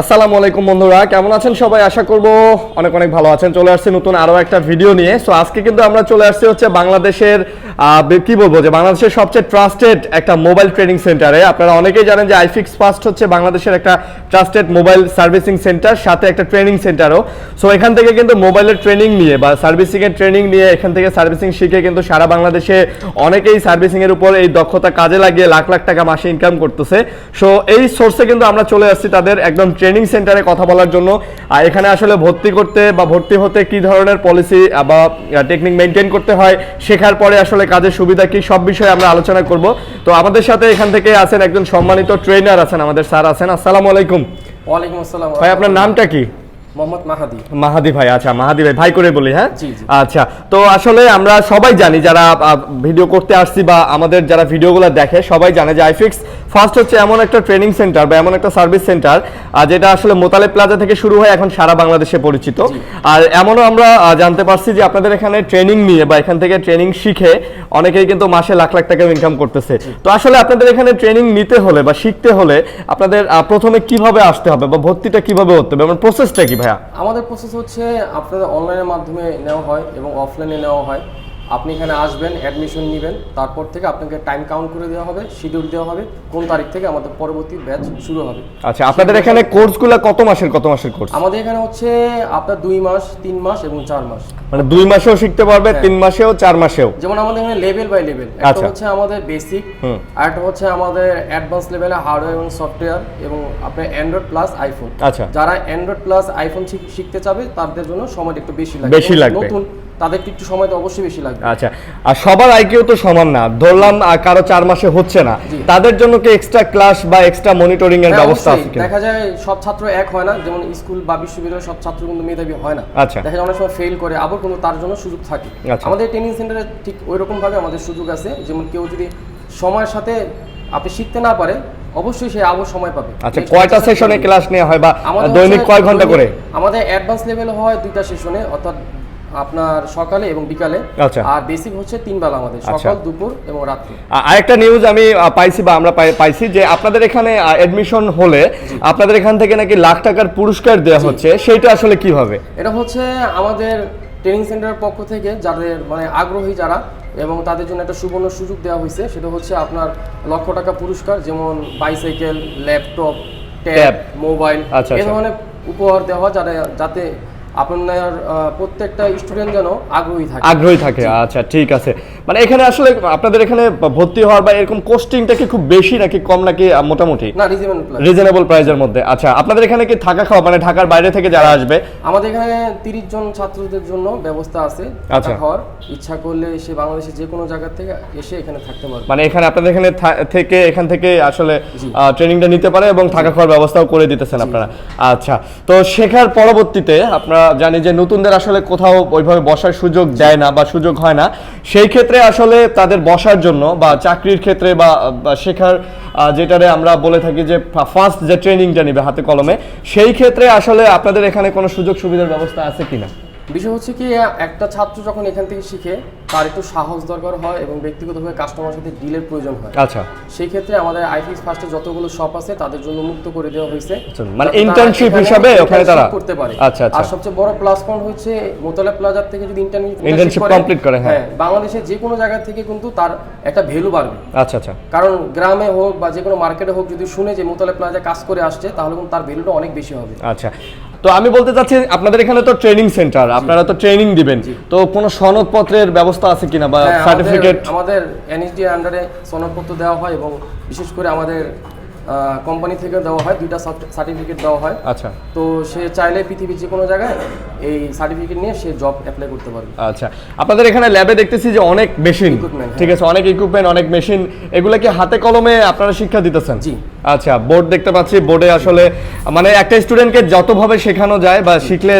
আসসালামু আলাইকুম বন্ধুরা, কেমন আছেন সবাই? আশা করব অনেক অনেক ভালো আছেন। চলে আসছে নতুন আরও একটা ভিডিও নিয়ে। সো আজকে কিন্তু আমরা চলে আসছি হচ্ছে বাংলাদেশের কি বলব যে বাংলাদেশের সবচেয়ে ট্রাস্টেড একটা মোবাইল ট্রেনিং সেন্টারে আপনারা অনেকেই জানেন যে আইফিক্স ফার্স্ট হচ্ছে বাংলাদেশের একটা ট্রাস্টেড মোবাইল সার্ভিসিং সেন্টার সাথে একটা ট্রেনিং সেন্টারও সো এখান থেকে কিন্তু মোবাইলের ট্রেনিং নিয়ে বা সার্ভিসিং এর ট্রেনিং নিয়ে এখান থেকে সার্ভিসিং শিখে কিন্তু সারা বাংলাদেশে অনেকেই সার্ভিসিং এর উপর এই দক্ষতা কাজে লাগিয়ে লাখ লাখ টাকা মাসে ইনকাম করতেছে। সো এই সোর্সে কিন্তু আমরা চলে আসছি তাদের একদম ট্রেনিং সেন্টারে কথা বলার জন্য। আর এখানে আসলে ভর্তি করতে বা ভর্তি হতে কি ধরনের পলিসি বা টেকনিক মেনটেন করতে হয় শেখার পরে আসলে কাজের সুবিধা কি সব বিষয়ে আমরা আলোচনা করব। তো আমাদের সাথে এখান থেকে আছেন একজন সম্মানিত ট্রেনার আছেন আমাদের স্যার আছেন। আসসালামু আলাইকুম। ওয়ালাইকুম আসসালাম। ভাই আপনার নামটা কি? মোহাম্মদ মাহাদি। মাহাদি ভাই আচ্ছা মাহাদি ভাই ভাই করে বলি হ্যাঁ। আচ্ছা তো আসলে আমরা সবাই জানি যারা ভিডিও করতে আসছি বা আমাদের যারা ভিডিওগুলো দেখে সবাই জানে যে আইফিক্স ফার্স্ট হচ্ছে এমন একটা ট্রেনিং সেন্টার বা এমন একটা সার্ভিস সেন্টার যেটা আসলে মোতালে প্লাজা থেকে শুরু হয় এখন সারা বাংলাদেশে পরিচিত। আর এমনও আমরা জানতে পারছি যে আপনাদের এখানে ট্রেনিং নিয়ে বা এখান থেকে ট্রেনিং শিখে অনেকেই কিন্তু মাসে লাখ লাখ টাকা ইনকাম করতেছে। তো আসলে আপনাদের এখানে ট্রেনিং নিতে হলে বা শিখতে হলে আপনাদের প্রথমে কীভাবে আসতে হবে বা ভর্তিটা কীভাবে হতে হবে? আমার প্রসেসটা কি ভাইয়া। আমাদের প্রসেস হচ্ছে আপনাদের অনলাইনের মাধ্যমে নেওয়া হয় এবং অফলাইনে নেওয়া হয়। আপনি এখানে আসবেন অ্যাডমিশন নেবেন তারপর থেকে আপনাকে টাইম কাউন্ট করে দেওয়া হবে শিডিউল দেওয়া হবে কোন তারিখ থেকে আমাদের পরবর্তী ব্যাচ শুরু হবে। আচ্ছা আপনাদের এখানে কোর্সগুলো কত মাসের কত মাসের কোর্স আমাদের এখানে হচ্ছে আপনার দুই মাস তিন মাস এবং চার মাস। মানে দুই মাসেও শিখতে পারবে তিন মাসেও চার মাসেও? যেমন আমাদের এখানে লেভেল বাই লেভেল একটা আচ্ছা। হচ্ছে আমাদের বেসিক। আর একটা হচ্ছে আমাদের অ্যাডভান্স লেভেলে হার্ডওয়্যার এবং সফটওয়্যার এবং আপনার অ্যান্ড্রয়েড প্লাস আইফোন আচ্ছা। যারা অ্যান্ড্রয়েড প্লাস আইফোন শিখতে চাবে তাদের জন্য সময়টা একটু বেশি লাগবে। বেশি লাগবে। নতুন তাদেরকে একটু সময় তো অবশ্যই বেশি লাগবে। আচ্ছা আর সবার আইকিউ তো সমান না। ধরলাম কারও চার মাসে হচ্ছে না। তাদের জন্য কি এক্সট্রা ক্লাস বা এক্সট্রা মনিটরিং এর হ্যাঁ, ব্যবস্থা আছে কিনা? দেখা যায় সব ছাত্র এক হয় না। যেমন স্কুল বা বিশ্ববিদ্যালয়ের সব ছাত্র কিন্তু মেধাবী হয় না। আচ্ছা। দেখা যায় অনেক সময় ফেল করে আবার কিন্তু তার জন্য সুযোগ থাকে। আচ্ছা। আমাদের ট্রেনিং সেন্টারে ঠিক ওই রকম ভাবে আমাদের সুযোগ আছে। যেমন কেউ যদি সময়ের সাথে আপনি শিখতে না পারে অবশ্যই সে আবার সময় পাবে। আচ্ছা কয়টা সেশনে ক্লাস নেওয়া হয় বা দৈনিক কয় ঘণ্টা করে? আমাদের অ্যাডভান্স লেভেল হয় দুইটা সেশনে অর্থাৎ আপনার সকালে এবং বিকালে আচ্ছা। আর বেসিক হচ্ছে তিন বেলা আমাদের আচ্ছা। সকাল দুপুর এবং রাত্রি আরেকটা নিউজ আমি পাইছি বা আমরা পাইছি যে আপনাদের এখানে এডমিশন হলে আপনাদের এখান থেকে নাকি লাখ টাকার পুরস্কার দেওয়া হচ্ছে সেটা আসলে কীভাবে এটা হচ্ছে আমাদের ট্রেনিং সেন্টারের পক্ষ থেকে যাদের মানে আগ্রহী যারা এবং তাদের জন্য একটা সুবর্ণ সুযোগ দেওয়া হয়েছে সেটা হচ্ছে আপনার লক্ষ টাকা পুরস্কার যেমন বাইসাইকেল ল্যাপটপ ট্যাব। মোবাইল এই আচ্ছা। ধরনের উপহার দেওয়া যারা যাতে আপনার প্রত্যেকটা স্টুডেন্ট যেন আগ্রহী থাকে। আগ্রহী থাকে। আচ্ছা ঠিক আছে। মানে এখানে আসলে আপনাদের এখানে ভর্তি হওয়ার বা এরকম কোস্টিংটা কি খুব বেশি নাকি কম নাকি মোটামুটি? না রিজনেবল প্রাইসের মধ্যে। আচ্ছা আপনাদের এখানে কি থাকা খাওয়া মানে ঢাকার বাইরে থেকে যারা আসবে? আমাদের এখানে তিরিশ জন ছাত্রদের জন্য ব্যবস্থা আছে আচ্ছা। খাওয়ার। ইচ্ছা করলে সে বাংলাদেশের যে কোনো জায়গা থেকে এসে এখানে থাকতে পারবে। মানে এখানে আপনাদের এখানে থেকে এখান থেকে আসলে। ট্রেনিংটা নিতে পারে এবং থাকা খাওয়ার ব্যবস্থাও করে দিতেছেন আপনারা। আচ্ছা তো শেখার পরবর্তীতে আপনারা জানি যে নতুনদের আসলে কোথাও ওইভাবে বসার সুযোগ দেয় না বা সুযোগ হয় না। সেই ক্ষেত্রে আসলে তাদের বসার জন্য বা চাকরির ক্ষেত্রে বা শেখার যেটারে আমরা বলে থাকি যে ফার্স্ট যে ট্রেনিংটা নিবে হাতে কলমে, সেই ক্ষেত্রে আসলে আপনাদের এখানে কোনো সুযোগ সুবিধার ব্যবস্থা আছে কিনা? বিষয় হচ্ছে কি একটা ছাত্র যখন এখান থেকে শিখে তার একটু সাহস দরকার হয় এবং ব্যক্তিগতভাবে কাস্টমার সাথে ডিলের প্রয়োজন হয়। আচ্ছা। সেই ক্ষেত্রে আমাদের আইফিক্স ফার্স্টে যতগুলো শপ আছে তাদের জন্য মুক্ত করে দেওয়া হয়েছে। আচ্ছা, মানে তারা হিসাবে ওখানে তারা- করতে পারে। আচ্ছা, আচ্ছা। আর সবচেয়ে বড় প্লাস পয়েন্ট হচ্ছে মোতালা প্লাজার থেকে যদি ইন্টার্নশিপ complete করে, হ্যাঁ। বাংলাদেশে যে কোনো জায়গা থেকে কিন্তু তার একটা ভ্যালু বাড়বে। আচ্ছা আচ্ছা। কারণ গ্রামে হোক বা যে কোনো মার্কেটে হোক যদি শুনে যে মোতালা প্লাজা কাজ করে আসছে তাহলে কিন্তু তার ভ্যালুটা অনেক বেশি হবে। আচ্ছা। তো আমি বলতে চাচ্ছি আপনাদের এখানে তো ট্রেনিং সেন্টার আপনারা তো ট্রেনিং দিবেন। তো কোনো সনদপত্রের ব্যবস্থা আছে কিনা বা হ্যাঁ, সার্টিফিকেট আমাদের এনএসডি আন্ডারে সনদপত্র দেওয়া হয় এবং বিশেষ করে আমাদের কোম্পানি থেকে দেওয়া হয় দুইটা সার্টিফিকেট দেওয়া হয়। আচ্ছা। তো সে চাইলে পৃথিবীর যে কোনো জায়গায় এই সার্টিফিকেট নিয়ে সে জব অ্যাপ্লাই করতে পারবে। আচ্ছা। আপনাদের এখানে ল্যাবে দেখতেছি যে অনেক মেশিন হ্যাঁ। ঠিক আছে অনেক ইকুইপমেন্ট অনেক মেশিন এগুলো কি হাতে কলমে আপনারা শিক্ষা দিতেছেন? জি। আচ্ছা বোর্ড দেখতে পাচ্ছি বোর্ডে আসলে মানে একটা স্টুডেন্টকে যতভাবে শেখানো যায় বা শিখলে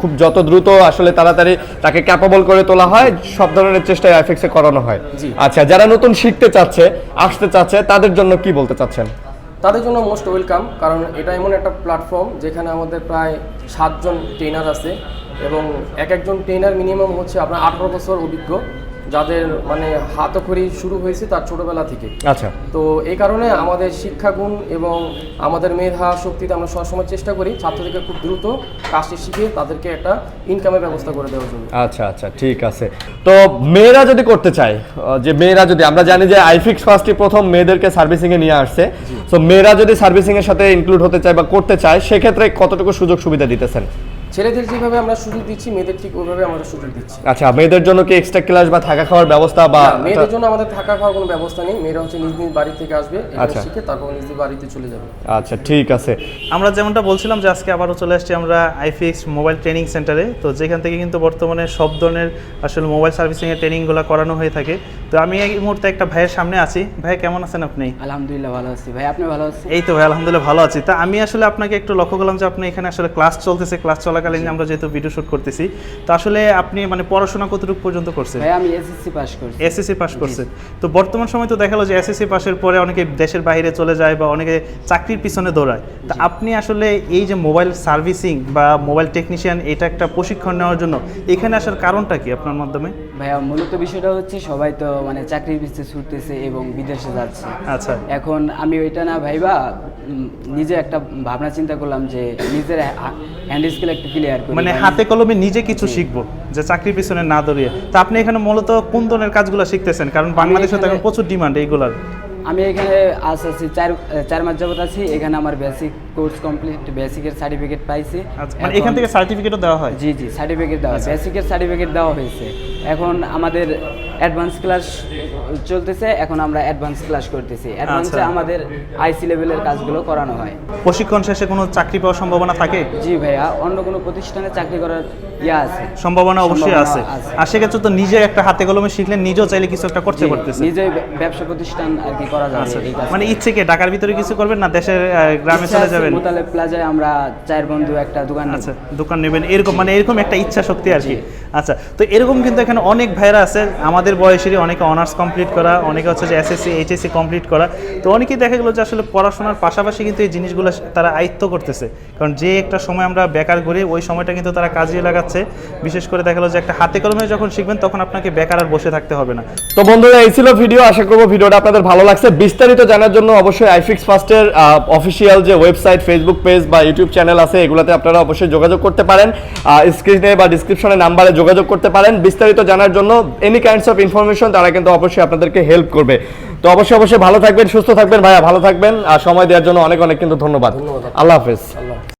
খুব যত দ্রুত আসলে তাড়াতাড়ি তাকে ক্যাপাবল করে তোলা হয় সব ধরনের চেষ্টা এফেক্সে করানো হয়। আচ্ছা যারা নতুন শিখতে চাচ্ছে আসতে চাচ্ছে তাদের জন্য কি বলতে চাচ্ছেন? তাদের জন্য মোস্ট ওয়েলকাম কারণ এটা এমন একটা প্ল্যাটফর্ম যেখানে আমাদের প্রায় সাতজন ট্রেনার আছে এবং এক একজন ট্রেনার মিনিমাম হচ্ছে আপনার আঠারো বছর অভিজ্ঞ। যাদের মানে হাতখড়ি শুরু হয়েছে তার ছোটবেলা থেকে। আচ্ছা। তো এই কারণে আমাদের শিক্ষাগুণ এবং আমাদের মেধা শক্তিতে আমরা সবসময় চেষ্টা করি ছাত্রদেরকে খুব দ্রুত কাজটি শিখে তাদেরকে একটা ইনকামের ব্যবস্থা করে দেওয়ার জন্য। আচ্ছা আচ্ছা ঠিক আছে। তো মেয়েরা যদি করতে চায় যে মেয়েরা যদি আমরা জানি যে আইফিক্স ফার্স্টই প্রথম মেয়েদেরকে সার্ভিসিং এ নিয়ে আসছে। তো মেয়েরা যদি সার্ভিসিং এর সাথে ইনক্লুড হতে চায় বা করতে চায় সেক্ষেত্রে কতটুকু সুযোগ সুবিধা দিতেছেন? ছেলেদের যেভাবে আমরা সুযোগ দিচ্ছি মেয়েদের ঠিক ওইভাবে আমরা সুযোগ দিচ্ছি। আচ্ছা মেয়েদের জন্য কি এক্সট্রা ক্লাস বা থাকা খাওয়ার ব্যবস্থা বা মেয়েদের জন্য আমাদের থাকা খাওয়ার কোনো ব্যবস্থা নেই। মেয়েরা হচ্ছে নিজ নিজ বাড়ি থেকে আসবে আচ্ছা। শিখে তারপর নিজ নিজ বাড়িতে চলে যাবে। আচ্ছা ঠিক আছে। আমরা যেমনটা বলছিলাম যে আজকে আবারও চলে আসছি আমরা আইফিএক্স মোবাইল ট্রেনিং সেন্টারে। তো যেখান থেকে কিন্তু বর্তমানে সব ধরনের আসলে মোবাইল সার্ভিসিং সার্ভিসিংয়ের ট্রেনিংগুলো করানো হয়ে থাকে। তো আমি এই মুহূর্তে একটা ভাইয়ের সামনে আছি। ভাই কেমন আছেন আপনি? আলহামদুলিল্লাহ ভালো আছি। ভাই আপনি ভালো আছেন? এই তো ভাই আলহামদুলিল্লাহ ভালো আছি। তা আমি আসলে আপনাকে একটু লক্ষ্য করলাম যে আপনি এখানে আসলে ক্লাস চলতেছে ক্লাস চলাকালীন আমরা যেহেতু ভিডিও শুট করতেছি তো আসলে আপনি মানে পড়াশোনা কতটুকু পর্যন্ত করছেন? ভাই আমি এসএসসি পাস করছি। এসএসসি পাস করছেন। তো বর্তমান সময় তো দেখা গেলো যে এসএসসি পাশের পরে অনেকে দেশের বাইরে চলে যায় বা অনেকে চাকরির পিছনে দৌড়ায়। তা আপনি আসলে এই যে মোবাইল সার্ভিসিং বা মোবাইল টেকনিশিয়ান এটা একটা প্রশিক্ষণ নেওয়ার জন্য এখানে আসার কারণটা কি আপনার মাধ্যমে? ভাইয়া মূলত বিষয়টা হচ্ছে সবাই তো মানে চাকরির পিছিয়ে ছুটতেছে এবং বিদেশে যাচ্ছে। আচ্ছা। এখন আমি ওইটা না ভাইবা নিজে একটা ভাবনা চিন্তা করলাম যে নিজের হ্যান্ড স্কিল একটু ক্লিয়ার করি মানে হাতে কলমে নিজে কিছু শিখব যে চাকরির পিছনে না দৌড়িয়ে। তা আপনি এখানে মূলত কোন ধরনের কাজগুলো শিখতেছেন? কারণ বাংলাদেশে তো এখন প্রচুর ডিমান্ড এইগুলার। আমি এখানে আজ আছি চার চার মাস যাবত আছি। এখানে আমার বেসিক কোর্স কমপ্লিট বেসিকের সার্টিফিকেট পাইছি। আচ্ছা মানে এখান থেকে সার্টিফিকেটও দেওয়া হয়? জি জি সার্টিফিকেট দেওয়া বেসিকের সার্টিফিকেট দেওয়া হয়েছে। এখন আমাদের অ্যাডভান্স ক্লাস চলতেছে এখন আমরা অ্যাডভান্স ক্লাস করতেছি। অ্যাডভান্সে আচ্ছা। আমাদের আইসি লেভেলের কাজগুলো করানো হয়। প্রশিক্ষণ শেষে কোনো চাকরি পাওয়ার সম্ভাবনা থাকে? জি ভাইয়া অন্য কোনো প্রতিষ্ঠানে চাকরি করার সম্ভাবনা অবশ্যই আছে। আছে। আর সেক্ষেত্রে তো নিজে একটা হাতে কলমে শিখলে নিজেও চাইলে কিছু একটা করতে পারতেছে নিজেই ব্যবসা প্রতিষ্ঠান আর কি করা যাবে আচ্ছা। মানে ইচ্ছে কি ঢাকার ভিতরে কিছু করবেন না দেশের গ্রামে চলে যাবেন? মোতালেব প্লাজায় আমরা চার বন্ধু একটা দোকান নেব। আচ্ছা দোকান নেবেন এরকম মানে এরকম একটা ইচ্ছা শক্তি আর কি। আচ্ছা তো এরকম কিন্তু এখানে অনেক ভাইরা আছে আমাদের বয়সেরই অনেকে অনার্স কমপ্লিট করা অনেকে হচ্ছে যে এসএসসি এইচএসসি কমপ্লিট করা। তো অনেকেই দেখা গেলো যে আসলে পড়াশোনার পাশাপাশি কিন্তু এই জিনিসগুলো তারা আয়ত্ত করতেছে। কারণ যে একটা সময় আমরা বেকার ঘুরি ওই সময়টা কিন্তু তারা কাজে লাগাচ্ছে। বিশেষ করে দেখা গেলো যে একটা হাতে কলমে যখন শিখবেন তখন আপনাকে বেকার আর বসে থাকতে হবে না। তো বন্ধুরা এই ছিল ভিডিও। আশা করব ভিডিওটা আপনাদের ভালো লাগছে। বিস্তারিত জানার জন্য অবশ্যই আইফিক্স ফার্স্টের অফিসিয়াল যে ওয়েবসাইট ফেসবুক পেজ বা ইউটিউব চ্যানেল আছে এগুলোতে আপনারা অবশ্যই যোগাযোগ করতে পারেন। স্ক্রিনে বা ডিসক্রিপশনে নাম্বারে যোগাযোগ করতে পারেন। বিস্তারিত জানার জন্য এনি কাইন্ডস অফ ইনফরমেশন তারা কিন্তু অবশ্যই আপনাদেরকে হেল্প করবে। তো অবশ্যই অবশ্যই ভালো থাকবেন সুস্থ থাকবেন ভাইয়া ভালো থাকবেন। আর সময় দেওয়ার জন্য অনেক অনেক কিন্তু ধন্যবাদ। ধন্যবাদ। আল্লাহ হাফেজ। আল্লাহ